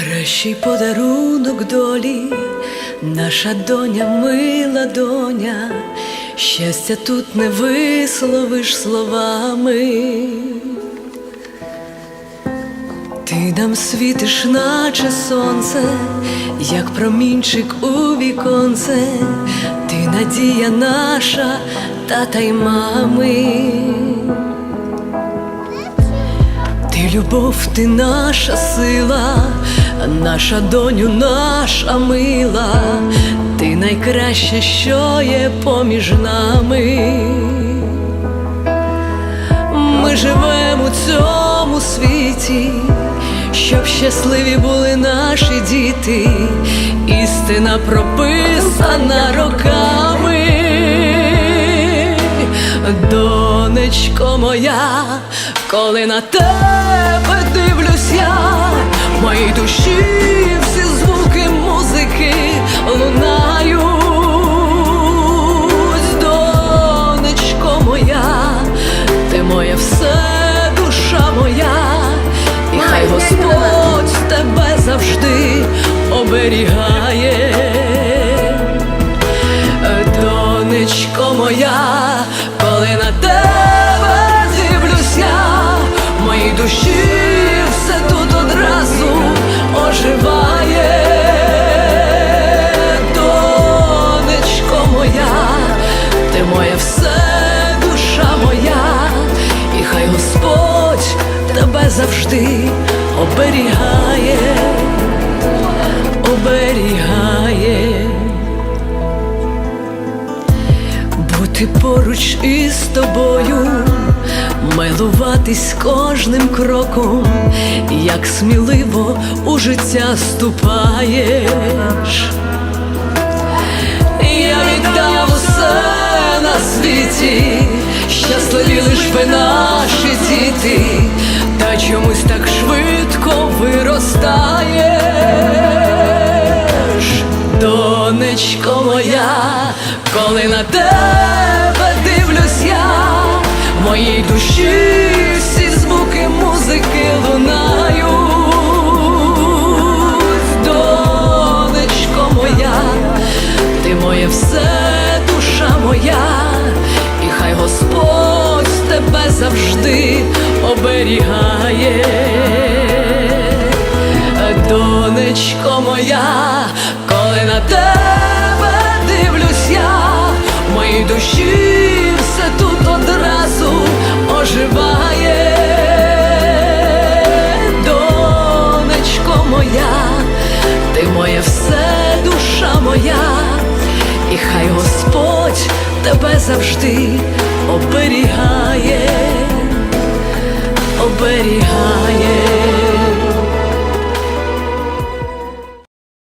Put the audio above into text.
Кращий подарунок долі, наша доня, мила доня, щастя тут не висловиш словами. Ти нам світиш, наче сонце, як промінчик у віконце, ти надія наша, тата й мами. Ти любов, ти наша сила, наша доню, наша мила, ти найкраще, що є поміж нами. Ми живемо у цьому світі, щоб щасливі були наші діти, істина прописана роками. Донечко моя, коли на тебе дивлюсь я, в моїй душі всі звуки музики лунають, донечко моя, ти моє все, душа моя, і хай Господь тебе завжди оберігає. Донечко моя, коли на тебе завжди оберігає, оберігає. Бути поруч із тобою, милуватись кожним кроком, як сміливо у життя ступаєш. Я віддав усе на світі, щасливі лиш ви наші діти, та чомусь так швидко виростаєш, донечко моя, коли на тебе дивлюсь я, в моїй душі всі звуки музики лунають, донечко моя, ти моє все, душа моя, і хай Господь тебе завжди оберігає. Донечко моя, коли на тебе дивлюсь я, в моїй душі все тут одразу оживає. Донечко моя, ти моє все, душа моя, і хай Господь тебе завжди оберігає, оберігає.